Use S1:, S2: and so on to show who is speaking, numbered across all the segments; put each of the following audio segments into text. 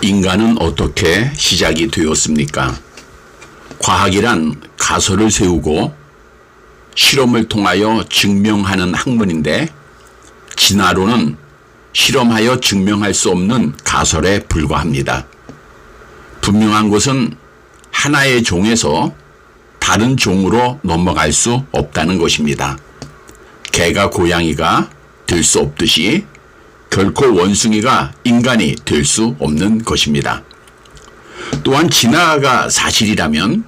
S1: 인간은 어떻게 시작이 되었습니까? 과학이란 가설을 세우고 실험을 통하여 증명하는 학문인데 진화론은 실험하여 증명할 수 없는 가설에 불과합니다. 분명한 것은 하나의 종에서 다른 종으로 넘어갈 수 없다는 것입니다. 개가 고양이가 될 수 없듯이 결코 원숭이가 인간이 될 수 없는 것입니다. 또한 진화가 사실이라면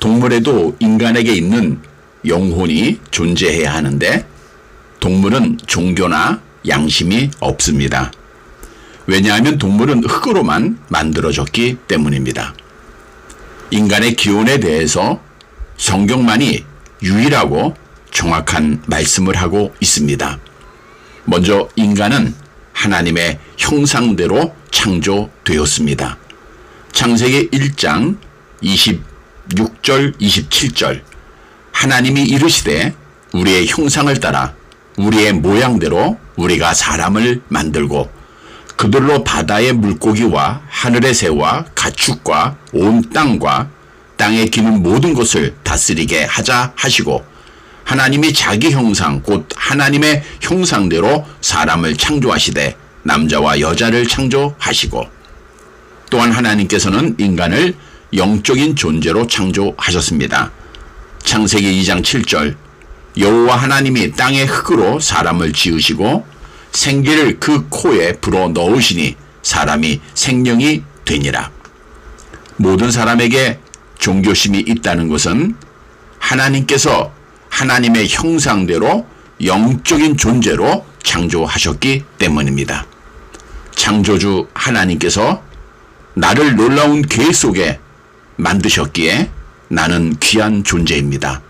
S1: 동물에도 인간에게 있는 영혼이 존재해야 하는데 동물은 종교나 양심이 없습니다. 왜냐하면 동물은 흙으로만 만들어졌기 때문입니다. 인간의 기원에 대해서 성경만이 유일하고 정확한 말씀을 하고 있습니다. 먼저 인간은 하나님의 형상대로 창조되었습니다. 창세기 1장 26절 27절 하나님이 이르시되 우리의 형상을 따라 우리의 모양대로 우리가 사람을 만들고 그들로 바다의 물고기와 하늘의 새와 가축과 온 땅과 땅에 기는 모든 것을 다스리게 하자 하시고 하나님이 자기 형상 곧 하나님의 형상대로 사람을 창조하시되 남자와 여자를 창조하시고 또한 하나님께서는 인간을 영적인 존재로 창조하셨습니다. 창세기 2장 7절 여호와 하나님이 땅의 흙으로 사람을 지으시고 생기를 그 코에 불어 넣으시니 사람이 생명이 되니라. 모든 사람에게 종교심이 있다는 것은 하나님께서 하나님의 형상대로 영적인 존재로 창조하셨기 때문입니다. 창조주 하나님께서 나를 놀라운 계획 속에 만드셨기에 나는 귀한 존재입니다.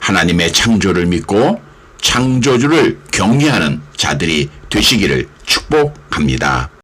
S1: 하나님의 창조를 믿고 창조주를 경외하는 자들이 되시기를 축복합니다.